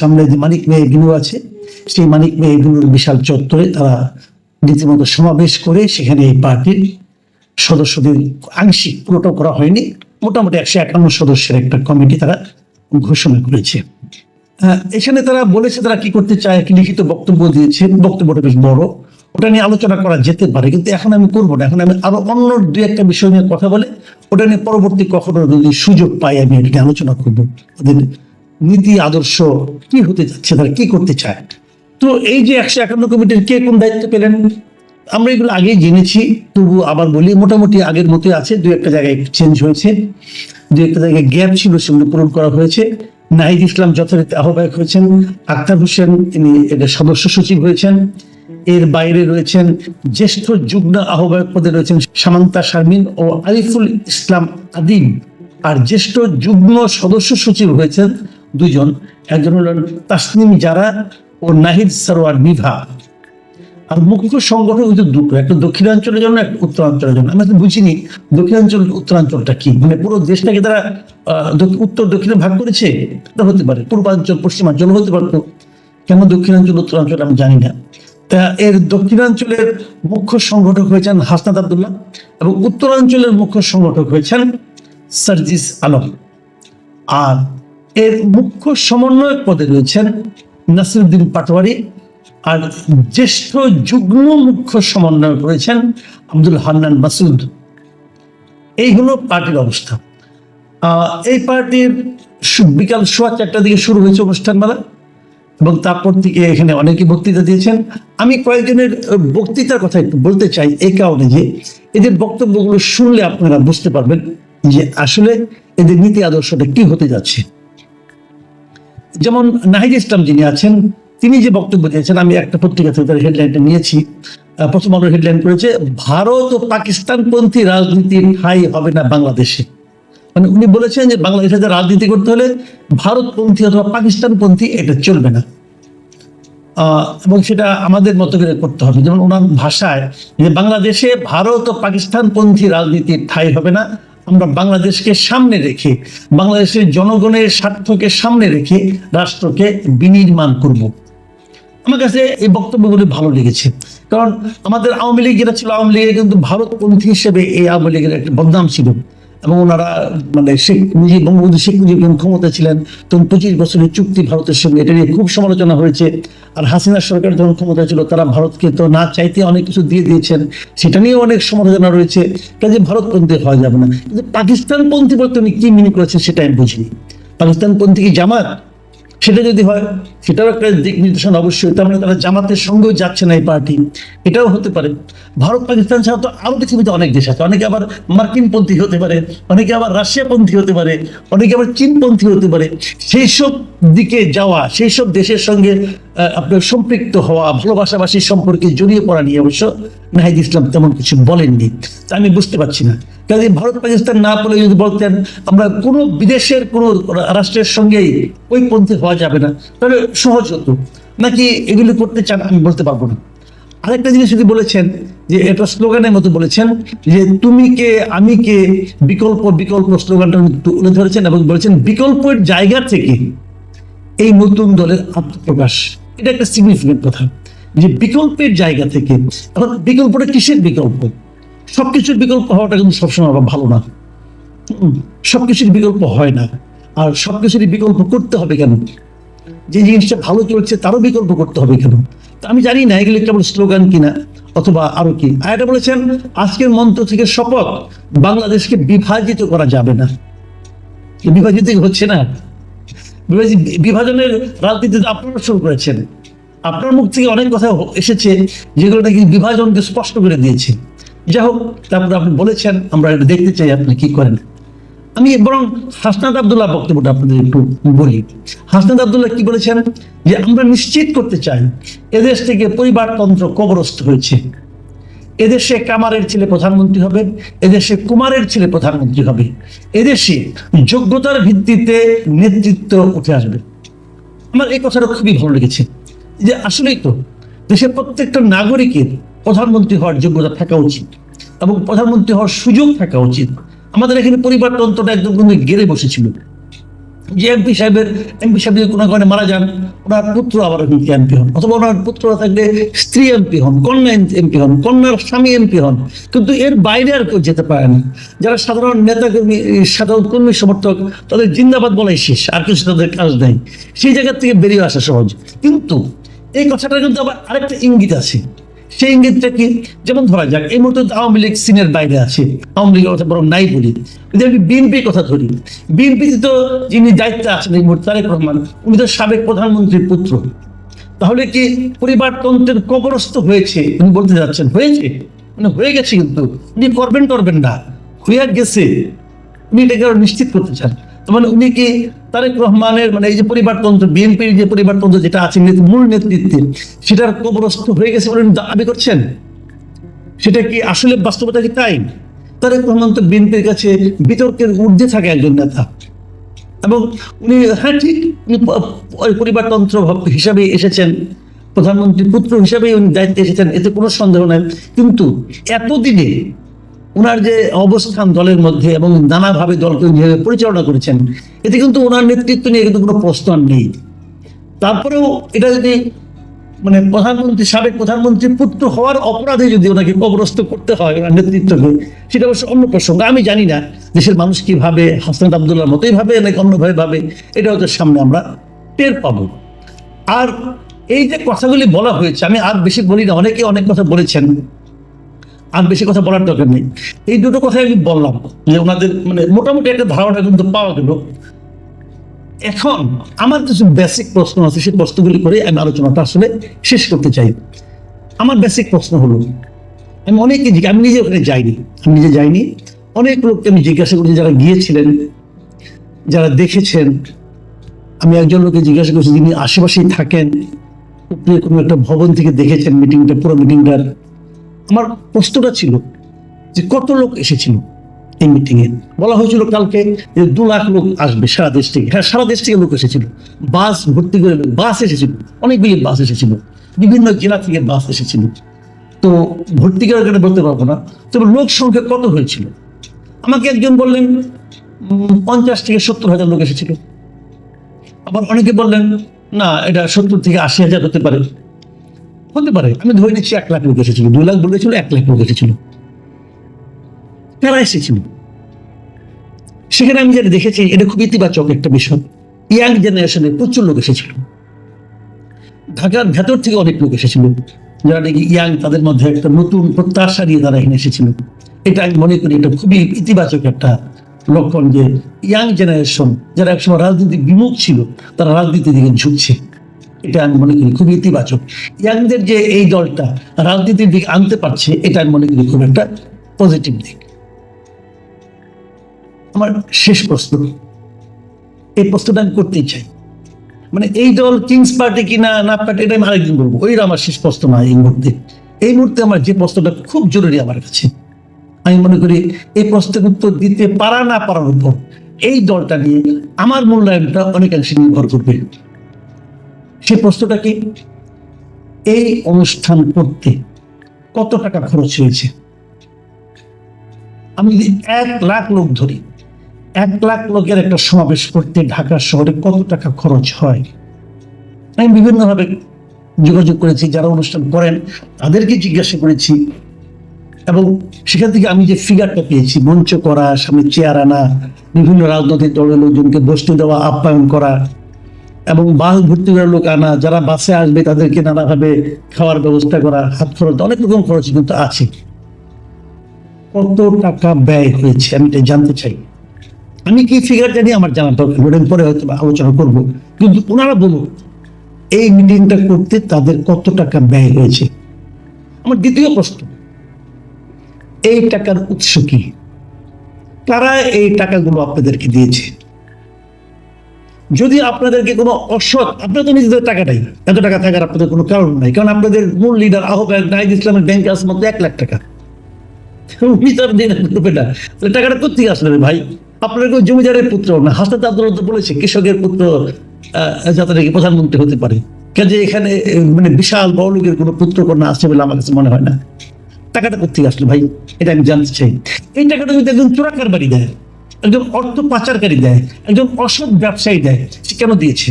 সামনে যে মানিক মেয়ে আছে, সেই মানিক মেয়ে বিশাল চত্বরে তারা রীতিমতো সমাবেশ করে সেখানে এই পার্টির সদস্যদের আংশিক পুরোটা করা হয়নি। মোটামুটি একশো একান্ন সদস্যের একটা কমিটি তারা ঘোষণা করেছে। এখানে তারা বলেছে তারা কি করতে চায় একটি লিখিত বক্তব্য দিয়েছে। বক্তব্যটা বেশ বড়। ওটা নিয়ে আলোচনা করা যেতে পারে, কিন্তু এখন আমি করব না। এখন আমি আরও অন্য দুই একটা বিষয় নিয়ে কথা বলে, ওটা নিয়ে পরবর্তী কখনো যদি সুযোগ পাই আমি এটা আলোচনা করব। ওদের নীতি, আদর্শ কি হতে যাচ্ছে, তারা কি করতে চায়? তো এই যে একশো একান্ন কমিটির কে কোন দায়িত্ব পেলেন? আমরা এগুলো আগেই জেনেছি, তবু আবার বলি, মোটামুটি আগের মতোই আছে, দু একটা জায়গায় চেঞ্জ হয়েছে। দু একটা জায়গায় গ্যাপ ছিল, সেগুলো পূরণ করা হয়েছে। নাহিদ ইসলাম যথারীতি আহ্বায়ক হয়েছেন, আক্তার হোসেন, তিনি এটা সদস্য সচিব হয়েছেন। এর বাইরে রয়েছেন জ্যেষ্ঠ যুগ্ম আহ্বায়ক পদে রয়েছেন সামান্তা শারমিন ও আরিফুল ইসলাম আদিম আর জ্যেষ্ঠ যুগ্ম সদস্য সচিব হয়েছেন দুজন একজন হলেন তাসনিম জারা ও নাহিদ সারোয়ার বিভা আর মুখ্য সংগঠন কিন্তু দুটো একটা দক্ষিণাঞ্চলের জন্য, একটা উত্তরাঞ্চলের জন্য। আমি বুঝিনি দক্ষিণাঞ্চল, উত্তরাঞ্চলটা কি? মানে পুরো দেশটাকে তারা উত্তর, দক্ষিণে ভাগ করেছে? তা হতে পারে। পূর্বাঞ্চল পশ্চিমাঞ্চল হতে পারতো। কেন দক্ষিণাঞ্চল, উত্তরাঞ্চল আমি জানি না। তা এর দক্ষিণাঞ্চলের মুখ্য সংগঠক হয়েছেন হাসনাত আবদুল্লাহ এবং উত্তরাঞ্চলের মুখ্য সংগঠক হয়েছেন সার্জিস আলম। আর এর মুখ্য সমন্বয়ক পদে রয়েছেন নাসিরুদ্দিন পাটোয়ারি আর জ্যেষ্ঠ যুগ্ম মুখ্য সমন্বয়ক রয়েছেন আব্দুল হান্নান মাসুদ। এই হলো পার্টির অবস্থা। এই পার্টির বিকাল সোয়া চারটার দিকে শুরু হয়েছে অনুষ্ঠান অনুষ্ঠানমালা এবং তারপর থেকে এখানে অনেকে বক্তৃতা দিয়েছেন। আমি কয়েকজনের বক্তৃতার কথা একটু বলতে চাই এই কারণে যে এদের বক্তব্যগুলো শুনলে আপনারা বুঝতে পারবেন যে আসলে এদের নীতি আদর্শটা কি হতে যাচ্ছে। যেমন নাহিদ ইসলাম যিনি আছেন, তিনি যে বক্তব্য দিয়েছেন, আমি একটা পত্রিকা থেকে তার হেডলাইনটা নিয়েছি। প্রথম আলো হেডলাইন করেছে ভারত ও পাকিস্তানপন্থী রাজনীতির ঠাই হবে না বাংলাদেশে? মানে উনি বলেছেন যে বাংলাদেশে যে রাজনীতি করতে হলে ভারতপন্থী অথবা পাকিস্তানপন্থী এটা চলবে না। এবং সেটা আমাদের মতো করে করতে হবে। যেমন ওনার ভাষায় যে বাংলাদেশে ভারত ও পাকিস্তানপন্থী রাজনীতির ঠাই হবে না আমরা বাংলাদেশকে সামনে রেখে, বাংলাদেশের জনগণের স্বার্থকে সামনে রেখে রাষ্ট্রকে বিনির্মাণ করব। আমার কাছে এই বক্তব্যগুলি ভালো লেগেছে। কারণ আমাদের আওয়ামী লীগ, যেটা ছিল আওয়ামী লীগের কিন্তু ভারতপন্থী হিসেবে এই আওয়ামী লীগের একটা বদনাম ছিল। এবং ওনারা মানে শেখ মুজিব বঙ্গবন্ধু শেখ মুজিব যখন ক্ষমতা ছিলেন তখন পঁচিশ বছরের চুক্তি ভারতের সঙ্গে, এটা নিয়ে খুব সমালোচনা হয়েছে। আর হাসিনা সরকার যখন ক্ষমতা ছিল, তারা ভারতকে তো না চাইতে অনেক কিছু দিয়ে দিয়েছেন, সেটা নিয়েও অনেক সমালোচনা রয়েছে। কাজে ভারতপন্থী হওয়া যাবে না। কিন্তু পাকিস্তানপন্থী বলতে উনি কি মিনি করেছেন, সেটা আমি বুঝিনি। পাকিস্তানপন্থী কি জামাত? সেটা যদি হয়, সেটাও একটা দিক নির্দেশনা অবশ্যই। তার মানে তারা জামাতের সঙ্গেও যাচ্ছে না এই পার্টি। এটাও হতে পারে। ভারত, পাকিস্তান ছাড়া তো আরও পৃথিবীতে অনেক দেশ আছে। অনেকে আবার মার্কিনপন্থী হতে পারে, অনেকে আবার রাশিয়াপন্থী হতে পারে, অনেকে আবার চীনপন্থী হতে পারে। সেই সব দিকে যাওয়া সেই সব দেশের সঙ্গে আপনার সম্পৃক্ত হওয়া, ভালোবাসাবাসীর সম্পর্কে জড়িয়ে পড়া নিয়ে অবশ্য নাহিদ ইসলাম তেমন কিছু বলেননি। তা আমি বুঝতে পারছি না। কাজে ভারত, পাকিস্তান না বলে যদি বলতেন, আমরা কোনো বিদেশের, কোনো রাষ্ট্রের সঙ্গেই ওই পন্থী হওয়া যাবে না। তাহলে সহজ হতো। নাকি এগুলি করতে চান আমি বলতে পারব না। আরেকটা জিনিস যদি বলেছেন, যে এটা স্লোগানের মতো বলেছেন, যে তুমি কে, আমি কে, বিকল্প বিকল্প স্লোগানটা তুলে ধরেছেন এবং বলেছেন, বিকল্পের জায়গা থেকে এই নতুন দলের আত্মপ্রকাশ। এটা একটা সিগনিফিকেন্ট কথা। যে বিকল্পের জায়গা থেকে, এখন বিকল্পটা কিসের বিকল্প? সবকিছুর বিকল্প হওয়াটা কিন্তু সবসময় আবার ভালো না। সবকিছুর বিকল্প হয় না। আর সবকিছুরই বিকল্প করতে হবে কেন? যে জিনিসটা ভালো চলছে, তারও বিকল্প করতে হবে কেন? তা আমি জানি না, এগুলো কেবল স্লোগান কিনা, অথবা আরও কি। আর এটা বলেছেন, আজকের মন্ত্র থেকে শপথ বাংলাদেশকে বিভাজিত করা যাবে না। বিভাজিত হচ্ছে না। বিভাজনের রাজনীতি তো আপনারা শুরু করেছেন। আপনার মুখ থেকে অনেক কথা এসেছে যেগুলো নাকি বিভাজনকে স্পষ্ট করে দিয়েছে। যাই হোক, তারপরে আপনি বলেছেন, আমরা এটা দেখতে চাই আপনি কি করেন। আমি বরং হাসনাত আবদুল্লাহ বক্তব্যটা আপনাদের একটু বলি। হাসনাত আবদুল্লাহ কি বলেছেন? যে আমরা নিশ্চিত করতে চাই, এদেশ থেকে পরিবারতন্ত্র কবরস্থ হয়েছে। এদেশে কামারের ছেলে প্রধানমন্ত্রী হবে, এদেশে কুমারের ছেলে প্রধানমন্ত্রী হবে। এদেশে যোগ্যতার ভিত্তিতে নেতৃত্ব উঠে আসবে। আমার এই কথাটা খুবই ভালো লেগেছে। যে আসলেই তো দেশের প্রত্যেকটা নাগরিকের প্রধানমন্ত্রী হওয়ার যোগ্যতা থাকা উচিত এবং প্রধানমন্ত্রী হওয়ার সুযোগ থাকা উচিত। আমাদের এখানে পরিবারতন্ত্রটা একদম গেড়ে বসেছিল। যে এমপি সাহেবের এমপি সাহেব যদি কোনো কারণে মারা যান, ওনার পুত্র আবার কিন্তু এমপি হন। অথবা ওনার পুত্র থাকলে স্ত্রী এমপি হন, কন্যা এমপি হন, কন্যার স্বামী এমপি হন। কিন্তু এর বাইরে আর কেউ যেতে পারে না। যারা সাধারণ নেতা কর্মী সাধারণ কর্মী সমর্থক, তাদের জিন্দাবাদ বলাই শেষ। আর কিছু তাদের কাজ নেই। সেই জায়গার থেকে বেরিয়ে আসা সহজ। কিন্তু এই কথাটা কিন্তু আবার আরেকটা ইঙ্গিত আছে। সেই ইঙ্গিতটা কি? যেমন ধরা যাক, এই মুহূর্তে আওয়ামী লীগ সিনের বাইরে আছে। আওয়ামী লীগের কথা বরং নাই বলি। যদি আমি বিএনপির কথা ধরি বিএনপি তো যিনি দায়িত্বে আছেন এই মুহূর্তে তারেক রহমান, উনি তো সাবেক প্রধানমন্ত্রীর পুত্র। তাহলে কি পরিবারতন্ত্রের কবরস্থ হয়েছে? উনি বলতে যাচ্ছেন, হয়েছে। মানে হয়ে গেছে কিন্তু। উনি করবেন করবেন না। হয়ে গেছে। উনি এটাকে আরও নিশ্চিত করতে চান। মানে উনি কি তারেক রহমানের মানে এই যে পরিবারতন্ত্র, বিএনপির যে পরিবারতন্ত্র যেটা আছে মূল নেতৃত্বে, সেটার কবরস্থ হয়ে গেছে বলে দাবি করছেন? সেটা কি আসলে বাস্তবতা কি তাই? তারেক রহমান তো বিএনপির কাছে বিতর্কের ঊর্ধ্বে থাকে একজন নেতা। এবং উনি হ্যাঁ ঠিক, উনি পরিবারতন্ত্র হিসাবে এসেছেন প্রধানমন্ত্রী পুত্র হিসাবে উনি দায়িত্বে এসেছেন, এতে কোনো সন্দেহ নাই। কিন্তু এতদিনে ওনার যে অবস্থান দলের মধ্যে এবং নানাভাবে দলকে যেভাবে পরিচালনা করেছেন, এতে কিন্তু ওনার নেতৃত্ব নিয়ে কিন্তু কোনো প্রশ্ন নেই। তারপরেও এটা যদি মানে প্রধানমন্ত্রী, সাবেক প্রধানমন্ত্রীর পুত্র হওয়ার অপরাধে যদি ওনাকে কবরস্থ করতে হয়, ওনার নেতৃত্বকে, সেটা অবশ্য অন্য প্রসঙ্গ। আমি জানি না দেশের মানুষ কি ভাবে হাসনাত আবদুল্লার মতোই ভাবে নাকি অন্যভাবে ভাবে, এটা হয়তো সামনে আমরা টের পাবো। আর এই যে কথাগুলি বলা হয়েছে, আমি আর বেশি বলি না, অনেকে অনেক কথা বলেছেন। আর বেশি কথা বলার দরকার নেই। এই দুটো কথাই আমি বললাম যে ওনাদের মানে মোটামুটি একটা ধারণা কিন্তু পাওয়া গেল। এখন আমার কিছু বেসিক প্রশ্ন আছে, সেই প্রশ্নগুলি করে আমি আলোচনাটা আসলে শেষ করতে চাই। আমার বেসিক প্রশ্ন হলো, আমি অনেকে আমি নিজে ওখানে যাইনি, আমি নিজে যাইনি। অনেক লোককে আমি জিজ্ঞাসা করেছি, যারা গিয়েছিলেন, যারা দেখেছেন। আমি একজন লোককে জিজ্ঞাসা করছি, যিনি আশেপাশেই থাকেন কোনো একটা ভবন থেকে দেখেছেন মিটিংটা পুরো মিটিংটার আমার প্রশ্নটা ছিল যে কত লোক এসেছিল এই মিটিংয়ে বলা হয়েছিল কালকে যে দু লাখ লোক আসবে সারা দেশ থেকে। হ্যাঁ সারা দেশ থেকে লোক এসেছিল। বাস ভর্তি করে বাস এসেছিল। অনেক অনেকগুলি বাস এসেছিল। বিভিন্ন জেলা থেকে বাস এসেছিল। তো ভর্তি করে কেন বলতে পারব না। তবে লোক সংখ্যা কত হয়েছিল? আমাকে একজন বললেন পঞ্চাশ থেকে সত্তর হাজার লোক এসেছিল। আবার অনেকে বললেন, না, এটা সত্তর থেকে আশি হাজার হতে পারে। হতে পারে, আমি ধরে নিচ্ছি এক লাখ লোক এসেছিল দুই লাখ বলেছিল এক লাখ লোক এসেছিল। কারা এসেছিল? সেখানে আমি যেটা দেখেছি, এটা খুব ইতিবাচক একটা বিষয়। ইয়াং জেনারেশনে প্রচুর লোক এসেছিল। ঢাকার ভেতর থেকে অনেক লোক এসেছিল, যারা নাকি ইয়াং, তাদের মধ্যে একটা নতুন প্রত্যাশা নিয়ে তারা এখানে এসেছিল। এটা আমি মনে করি, এটা খুবই ইতিবাচক একটা লক্ষণ যে ইয়াং জেনারেশন, যারা একসময় রাজনীতি বিমুখ ছিল, তারা রাজনীতির দিকে ঝুঁকছে। এটা আমি মনে করি খুব ইতিবাচক। ইয়াংদের যে এই দলটা রাজনীতির দিকে আনতে পারছে, এটা আমি মনে করি খুব একটা পজিটিভ দিক। আমার শেষ প্রশ্ন। এই প্রশ্নটা আমি করতেই চাই। মানে এই দল কিংস পার্টি কিনা, না পার্টি, এটা আমি আরেকদিন বলব। ওইটা আমার শেষ প্রশ্ন না এই মুহূর্তে। এই মুহূর্তে আমার যে প্রশ্নটা খুব জরুরি আমার কাছে। আমি মনে করি এই প্রশ্নের উত্তর দিতে পারা না পারার উপর এই দলটা নিয়ে আমার মূল্যায়নটা অনেকাংশে নির্ভর করবে। সে প্রশ্নটা কি? এই অনুষ্ঠান করতে কত টাকা খরচ হয়েছে? আমি যদি এক লাখ লোক ধরি, এক লাখ লোকের একটা সমাবেশ করতে ঢাকা শহরে কত টাকা খরচ হয়? আমি বিভিন্নভাবে যোগাযোগ করেছি, যারা অনুষ্ঠান করেন, তাদেরকে জিজ্ঞাসা করেছি। এবং সেখান থেকে আমি যে ফিগারটা পেয়েছি, মঞ্চ করা, সামনে চেয়ার আনা, বিভিন্ন রাজনৈতিক দলের লোকজনকে বসতে দেওয়া, আপ্যায়ন করা এবং বাস ভর্তি করে লোক আনা, যারা বাসে আসবে তাদেরকে নানাভাবে খাওয়ার ব্যবস্থা করা, হাত খরচ, অনেক রকম খরচ কিন্তু আছে। কত টাকা ব্যয় হয়েছে, আমি এটা জানতে চাই। আমি কি ফিগার জানি আমার জানা দরকার? পরে হয়তো আলোচনা করব। কিন্তু ওনারা বলুন, এই মিটিংটা করতে তাদের কত টাকা ব্যয় হয়েছে? আমার দ্বিতীয় প্রশ্ন, এই টাকার উৎস কি? কারা এই টাকাগুলো আপনাদেরকে দিয়েছে? যদি আপনাদেরকে কোনো অসৎ, আপনারা তো নিজেদের টাকা নাই এত টাকা থাকার আপনাদের কোনো কারণ নাই। কারণ আপনাদের মূল লিডার আহ্বায়ক নাহিদ ইসলামের ব্যাংকে আসে মাত্র এক লাখ টাকা। টাকাটা কোথেকে ভাই? আপনার কেউ জমিদারের পুত্র না। হাসনাত আব্দুল্লাহ তো বলেছে, কৃষকের পুত্র যাতে নাকি প্রধানমন্ত্রী হতে পারে। কাজে এখানে মানে বিশাল বড় কোনো পুত্র কন্যা আছে বলে আমার কাছে মনে হয় না। টাকাটা কোথেকে আসলো ভাই? এটা আমি জানতে চাই। এই টাকাটা যদি একজন চোরাকার বাড়ি দেয় একজন অর্থ পাচারকারী দেয় একজন অসৎ ব্যবসায়ী দেয় সে কেন দিয়েছে?